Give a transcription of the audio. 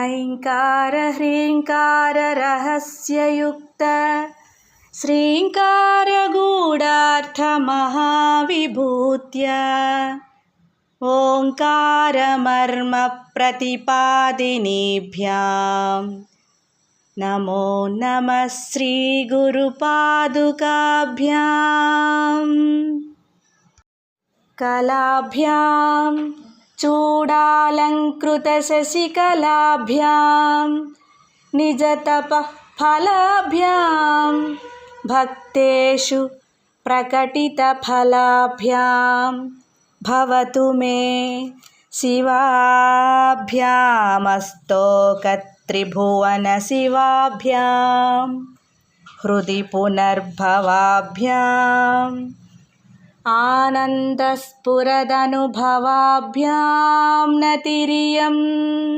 ऐङ्कारह्रीङ्काररहस्ययुक्त श्रीङ्कारगूढार्थमहाविभूत्या ओङ्कारमर्मप्रतिपादिनीभ्यां नमो नमः श्रीगुरुपादुकाभ्याम् कलाभ्यां चूडालङ्कृतशशिकलाभ्यां निजतपः फलाभ्यां भक्तेषु प्रकटितफलाभ्यां भवतु मे शिवाभ्यामस्तोकत्रिभुवनशिवाभ्यां हृदि पुनर्भवाभ्याम् आनन्दस्फुरदनुभवाभ्यां न तिरियम्